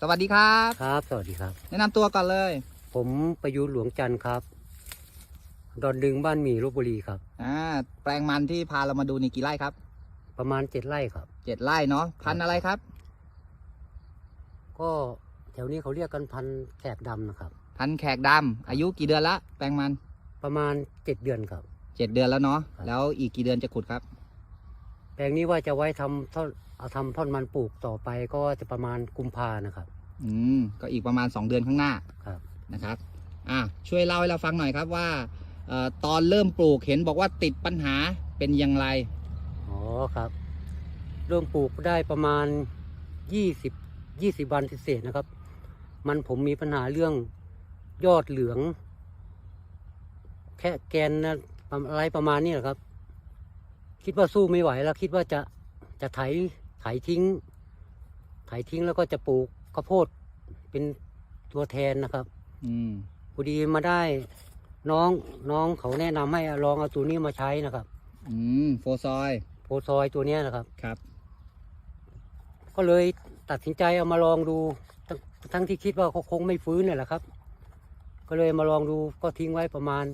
สวัสดีครับ ครับ สวัสดีครับ แนะนำตัวก่อนเลย ผมประยุทธ์หลวงจันทร์ครับ ดอนดึงบ้านหมี่ลบบุรีครับ อ่า แปลงมันที่พาเรามาดูนี่กี่ไร่ครับ ประมาณเจ็ดไร่ครับ เจ็ดไร่เนาะ พันธุ์อะไรครับ ก็แถวนี้เขาเรียกกันพันธุ์แขกดำนะครับ พันธุ์แขกดำอายุกี่เดือนละ แปลงมันประมาณเจ็ดเดือนครับ เจ็ดเดือนแล้วเนาะครับแล้วอีกกี่เดือนจะขุดครับ แปลงนี้ว่าจะไว้ทำท่อนเอาทำท่อนมันปลูกต่อไปก็จะประมาณกุมภานะครับ อืมก็อีกประมาณ 2 เดือนข้างหน้าครับนะครับอะช่วยเล่าให้เราฟังหน่อยครับว่าเอ่อตอนเริ่มปลูกเห็นบอกว่าติดปัญหาเป็นอย่างไรอ๋อครับ เริ่มปลูกได้ประมาณยี่สิบยี่สิบวันเศษๆนะครับ มันผมมีปัญหาเรื่องยอดเหลือง แค่แกนนะอะไรประมาณนี้แหละครับ คิดว่าสู้ไม่ไหวแล้วคิดว่าจะจะไถไถทิ้ง ไถทิ้งแล้วก็จะปลูกข้าวโพดเป็นตัวแทนนะครับ อืมพอดีมาได้น้องน้องเขาแนะนำให้ลองเอาตัวนี้มาใช้นะครับอืมโฟซอยโพซอยตัวเนี้ยนะครับ ครับ ก็เลยตัดสินใจเอามาลองดูทั้งทั้งที่คิดว่าเขาคงไม่ฟื้นเนี่ยแหละครับ ก็เลยมาลองดูก็ทิ้งไว้ประมาณ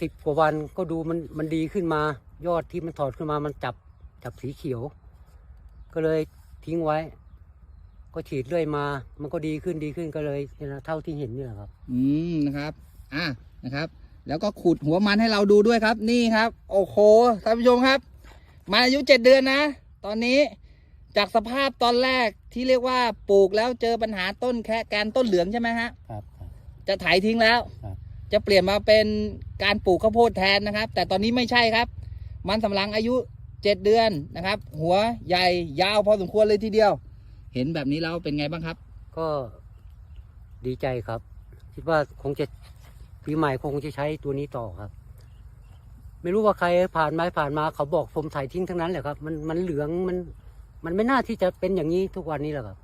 สิบกว่าวันก็ดูมันมันดีขึ้นมา ยอดที่มันถอดขึ้นมามันจับจับสีเขียว ก็เลยทิ้งไว้ ก็ฉีดเรื่อยมา มันก็ดีขึ้นดีขึ้นก็เลยเนี่ยนะเท่าที่เห็นนี่แหละครับ อืมนะครับ อะนะครับ แล้วก็ขุดหัวมันให้เราดูด้วยครับ นี่ครับ โอ้โหท่านผู้ชมครับ มันอายุเจ็ดเดือนนะ ตอนนี้จากสภาพตอนแรกที่เรียกว่าปลูกแล้วเจอปัญหาต้นแค่แกนต้นเหลืองใช่ไหมฮะ ครับ จะไถทิ้งแล้ว ครับ จะเปลี่ยนมาเป็นการปลูกข้าวโพดแทนนะครับ แต่ตอนนี้ไม่ใช่ครับ มันสำลังอายุเจ็ดเดือนนะครับ หัวใหญ่ยาวพอสมควรเลยทีเดียว เห็นแบบนี้แล้วเป็นไงบ้างครับ ก็ดีใจครับ คิดว่าคงจะปีใหม่คงจะใช้ตัวนี้ต่อครับ ไม่รู้ว่าใครผ่านมาผ่านมาเขาบอกผมถ่ายทิ้งทั้งนั้นแหละครับ มันมันเหลืองมันมันไม่น่าที่จะเป็นอย่างนี้ทุกวันนี้แหละครับ